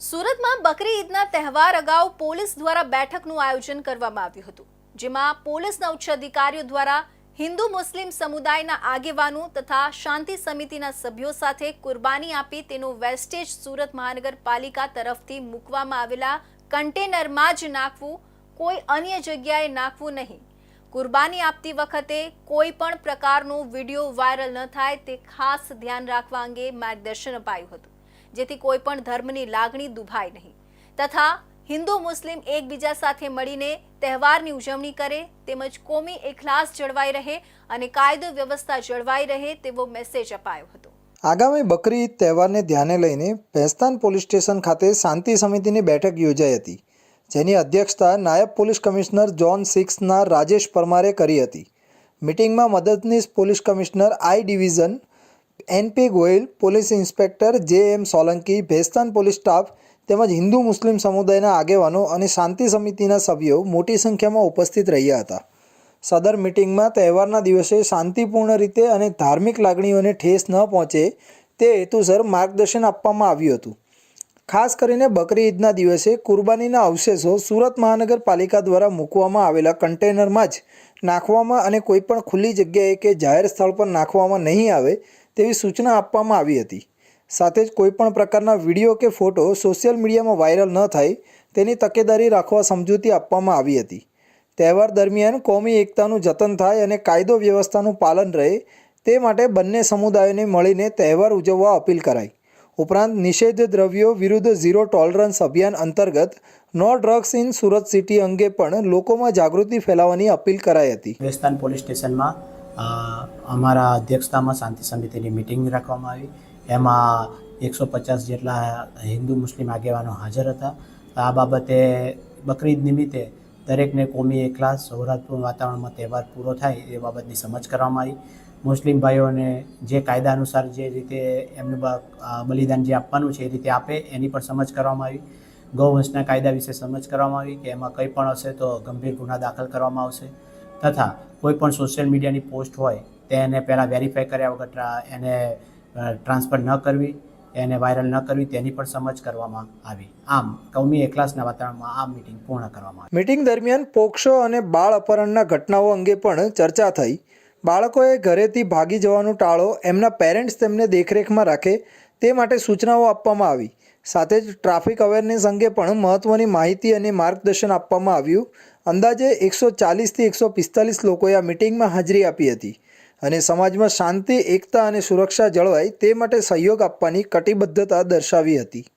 સુરતમાં બકરી ઈદના તહેવાર અગાઉ પોલીસ દ્વારા બેઠકનું આયોજન કરવામાં આવ્યું હતું, જેમાં પોલીસના ઉચ્ચ અધિકારીઓ દ્વારા હિન્દુ મુસ્લિમ સમુદાયના આગેવાનો તથા શાંતિ સમિતિના સભ્યો સાથે કુરબાની આપી તેનો વેસ્ટેજ સુરત મહાનગરપાલિકા તરફથી મૂકવામાં આવેલા કન્ટેનરમાં જ નાખવું, કોઈ અન્ય જગ્યાએ નાખવું નહીં. કુરબાની આપતી વખતે કોઈ પણ પ્રકારનો વીડિયો વાયરલ ન થાય તે ખાસ ધ્યાન રાખવા અંગે માર્ગદર્શન અપાયું હતું. જેથી કોઈ પણ ધર્મની લાગણી દુભાય નહીં. તથા હિન્દુ મુસ્લિમ એકબીજા સાથે મળીને તહેવારની ઉજવણી કરે, તેમજ કોમી એકલાસ જળવાઈ રહે અને કાયદો વ્યવસ્થા જળવાઈ રહે તેવો મેસેજ અપાયો હતો. આગામી બકરી ઈદ તહેવારને ધ્યાને લઈને ભેસ્તાન પોલીસ સ્ટેશન ખાતે શાંતિ સમિતિની બેઠક યોજાઈ હતી, જેની અધ્યક્ષતા નાયબ પોલીસ કમિશનર જોન સિક્સના રાજેશ પરમારે કરી હતી. મિટિંગમાં મદદનીશ police commissioner I division N P Goyal, police inspector J M Solanki, Bhestan police staff તેમજ હિન્દુ મુસ્લિમ સમુદાયના આગેવાનો અને શાંતિ સમિતિના સભ્યો મોટી સંખ્યામાં ઉપસ્થિત રહ્યા હતા. સદર મિટિંગમાં તહેવારના દિવસે શાંતિપૂર્ણ રીતે અને ધાર્મિક લાગણીઓને ઠેસ ન પહોંચે તે હેતુસર માર્ગદર્શન આપવામાં આવ્યું હતું. ખાસ કરીને બકરી ઈદના દિવસે કુરબાનીના અવશેષો સુરત મહાનગરપાલિકા દ્વારા મૂકવામાં આવેલા કન્ટેનરમાં જ નાખવામાં અને કોઈપણ ખુલ્લી જગ્યાએ કે જાહેર સ્થળ પર નાખવામાં નહીં આવે તેવી સૂચના આપવામાં આવી હતી. સાથે જ કોઈપણ પ્રકારના વીડિયો કે ફોટો સોશિયલ મીડિયામાં વાયરલ ન થાય તેની તકેદારી રાખવા સમજૂતી આપવામાં આવી હતી. તહેવાર દરમિયાન કોમી એકતાનું જતન થાય અને કાયદો વ્યવસ્થાનું પાલન રહે તે માટે બંને સમુદાયોને મળીને તહેવાર ઉજવવા અપીલ કરાઈ. ઉપરાંત નિષેધ દ્રવ્યો વિરુદ્ધ ઝીરો ટોલરન્સ અભિયાન અંતર્ગત no drugs in Surat city અંગે પણ લોકોમાં જાગૃતિ ફેલાવવાની અપીલ કરાઈ હતી. વેસ્તાન પોલીસ સ્ટેશનમાં અમારા અધ્યક્ષતામાં શાંતિ સમિતિની મિટિંગ રાખવામાં આવી. એમાં એકસો પચાસ જેટલા હિન્દુ મુસ્લિમ આગેવાનો હાજર હતા. આ બાબતે બકરીદ નિમિત્તે દરેકને કોમી એકલાસ સૌરાષ્ટ્રપૂર્ણ વાતાવરણમાં તહેવાર પૂરો થાય એ બાબતની સમજ કરવામાં આવી. મુસ્લિમ ભાઈઓને જે કાયદા અનુસાર જે રીતે એમને બલિદાન જે આપવાનું છે એ રીતે આપે, એની પણ સમજ કરવામાં આવી. ગૌવંશના કાયદા વિશે સમજ કરવામાં આવી કે એમાં કંઈ પણ હશે તો ગંભીર ગુના દાખલ કરવામાં આવશે. તથા કોઈ પણ સોશિયલ મીડિયાની પોસ્ટ હોય, તેને પહેલાં વેરીફાઈ કર્યા વગર એને ટ્રાન્સફર ન કરવી, એને વાયરલ ન કરવી, તેની પણ સમજ કરવામાં આવી. આમ, કૌમી એકલાસના વાતાવરણમાં આ મિટિંગ પૂર્ણ કરવામાં આવી. મીટિંગ દરમિયાન પોક્સો અને બાળ અપહરણના ઘટનાઓ અંગે પણ ચર્ચા થઈ. બાળકોએ ઘરેથી ભાગી જવાનું ટાળો એમના પેરેન્ટ્સ તેમને દેખરેખમાં રાખે તે માટે સૂચનાઓ આપવામાં આવી. સાથે જ ટ્રાફિક અવેરનેસ અંગે પણ મહત્ત્વની માહિતી અને માર્ગદર્શન આપવામાં આવ્યું. અંદાજે એકસો ચાલીસથી એકસો પિસ્તાલીસ લોકોએ આ મિટિંગમાં હાજરી આપી હતી અને સમાજમાં શાંતિ, એકતા અને સુરક્ષા જળવાય તે માટે સહયોગ આપવાની કટિબદ્ધતા દર્શાવી હતી.